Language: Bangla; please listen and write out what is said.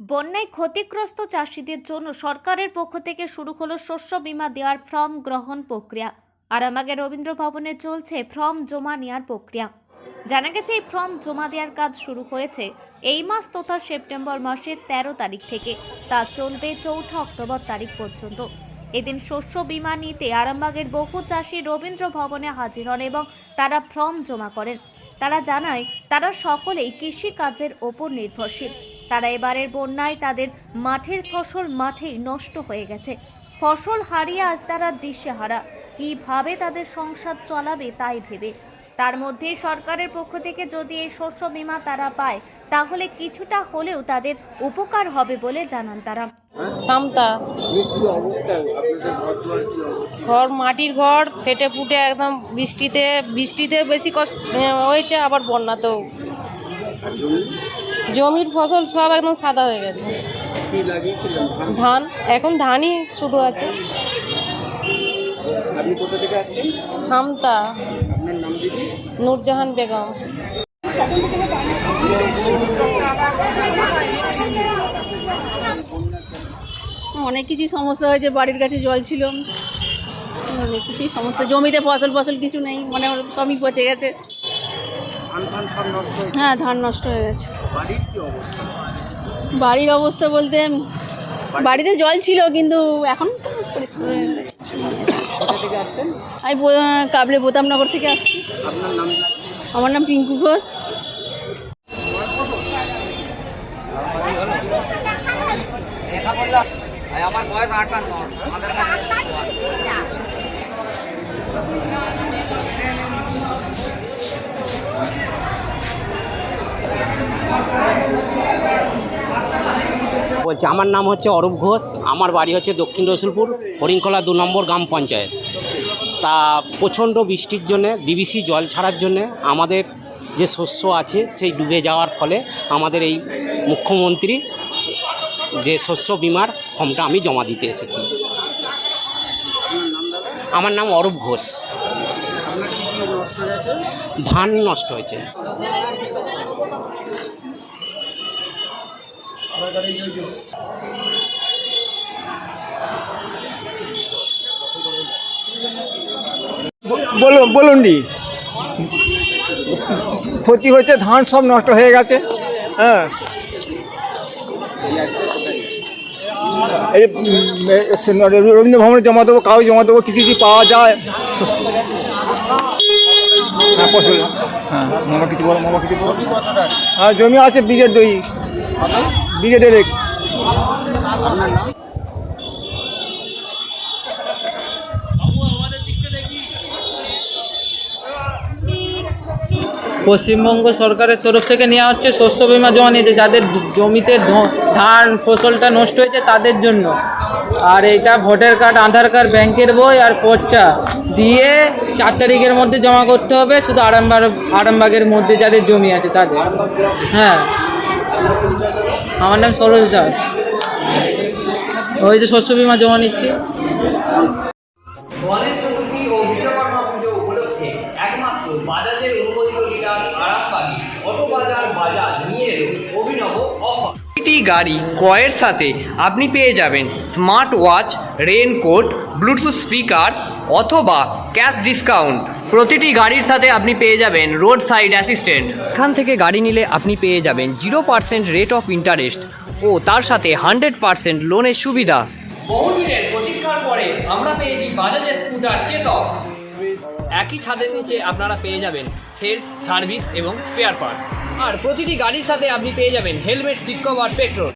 বন্যায় ক্ষতিগ্রস্ত চাষিদের জন্য সরকারের পক্ষ থেকে শুরু হলো শস্য বীমা দেওয়ার ফর্ম গ্রহণ প্রক্রিয়া। আরামবাগে রবীন্দ্র ভবনে চলছে ফর্ম জমা নেওয়ার প্রক্রিয়া। জানা গেছে, এই ফর্ম জমা দেওয়ার কাজ শুরু হয়েছে এই মাস তথা সেপ্টেম্বর মাসের তেরো তারিখ থেকে। তা চলবে চৌঠা অক্টোবর তারিখ পর্যন্ত। এদিন শস্য বীমা নিতে আরামবাগের বহু চাষি রবীন্দ্র ভবনে হাজির হন এবং তারা ফর্ম জমা করেন। তারা জানায়, তারা সকলেই কৃষি কাজের ওপর নির্ভরশীল। তারা এবারের বন্যায় তাদের মাঠের ফসল মাঠেই নষ্ট হয়ে গেছে। ফসল হারিয়ে আজ তারা দিশেহারা। কীভাবে তাদের সংসার চলাবে তাই ভেবে। তার মধ্যে সরকারের পক্ষ থেকে যদি এই শস্য বীমা তারা পায়, তাহলে কিছুটা হলেও তাদের উপকার হবে বলে জানান তারা। সামতা। ঘর, মাটির ঘর, ফেটে ফুটে একদম বৃষ্টিতে বৃষ্টিতে বেশি কষ্ট হয়েছে, আবার বন্যাতেও। জমির ফসল সব একদম সাদা হয়ে গেছে। ধান? ধান এখন ধানই শুধু আছে। সামতা। আপনার নাম দিদি? নূরজাহান বেগম। অনেক কিছুই সমস্যা হয়েছে বাড়ির কাছে জল ছিল। অনেক কিছুই সমস্যা জমিতে ফসল ফসল কিছু নেই মানে ওর সবই পচে গেছে ধান ফান সব নষ্ট হয়েছে হ্যাঁ ধান নষ্ট হয়ে গেছে। বাড়ির অবস্থা? বলতে বাড়িতে জল ছিল কিন্তু এখন আমি কাবলে বোতামনগর থেকে আসছি। আমার নাম পিঙ্কু ঘোষ। আমার বয়স আটান্ন। আধার বলছি, আমার নাম হচ্ছে অরূপ ঘোষ, আমার বাড়ি হচ্ছে দক্ষিণ রসুলপুর, হরিণখোলা দু নম্বর গ্রাম পঞ্চায়েত। তা প্রচণ্ড বৃষ্টির জন্যে ডিবিসি জল ছাড়ার জন্যে আমাদের যে শস্য আছে সেই ডুবে যাওয়ার ফলে আমাদের এই মুখ্যমন্ত্রী যে শস্য বিমার ফর্মটা আমি জমা দিতে এসেছি। আমার নাম অরূপ ঘোষ। কি নষ্ট গেছে বলুন বলুন দি। ক্ষতি হয়েছে ধান সব নষ্ট হয়ে গেছে। হ্যাঁ। এই রবীন্দ্র ভবনে জমা দেবো কাগজ জমা দেবো কী কী পাওয়া যায়? হ্যাঁ হ্যাঁ মামা কিছু বলো মামা কিছু বলো। জমি হ্যাঁ জমি আছে বিঘে দুই। বিঘে দেড়েক পশ্চিমবঙ্গ সরকারের তরফ থেকে নেওয়া হচ্ছে শস্য বিমা জমা নিয়েছে যাদের জমিতে ধান, ফসলটা নষ্ট হয়েছে তাদের জন্য। আর এটা ভোটার কার্ড, আধার কার্ড, ব্যাংকের বই আর পর্চা দিয়ে চার তারিখের মধ্যে জমা করতে হবে, শুধু আরামবাগ আরামবাগের মধ্যে যাদের জমি আছে তাদের। হ্যাঁ। আমার নাম সরোজ দাস। ওই যে শস্য বিমা জমা নিচ্ছি। গণেশ চতুর্থী ও বিশ্বকর্মা পুজো উপলক্ষে একমাত্র বাজাজের অনুমোদিত ডিলার আরামবাগি অটো বাজার বাজাজ নিয়ে এলো অভিনব অফার। প্রতিটি গাড়ি ক্রয়ের সাথে আপনি পেয়ে যাবেন smart watch raincoat bluetooth speaker অথবা ক্যাশ ডিসকাউন্ট। প্রতিটি গাড়ির সাথে আপনি পেয়ে যাবেন রোড সাইড অ্যাসিস্ট্যান্ট এখান থেকে গাড়ি নিলে আপনি পেয়ে যাবেন zero percent rate of interest ও তার সাথে হান্ড্রেড পার্সেন্ট লোনের সুবিধা। বহুদিনের প্রতীক্ষার পরে আমরা পেয়েছি বাজাজের স্কুটার চেতক একই ছাদের নিচে আপনারা পেয়ে যাবেন সেলফ সার্ভিস এবং স্পেয়ার পার্ট আর প্রতিটি গাড়ির সাথে আপনি পেয়ে যাবেন হেলমেট সিট কভার পেট্রোল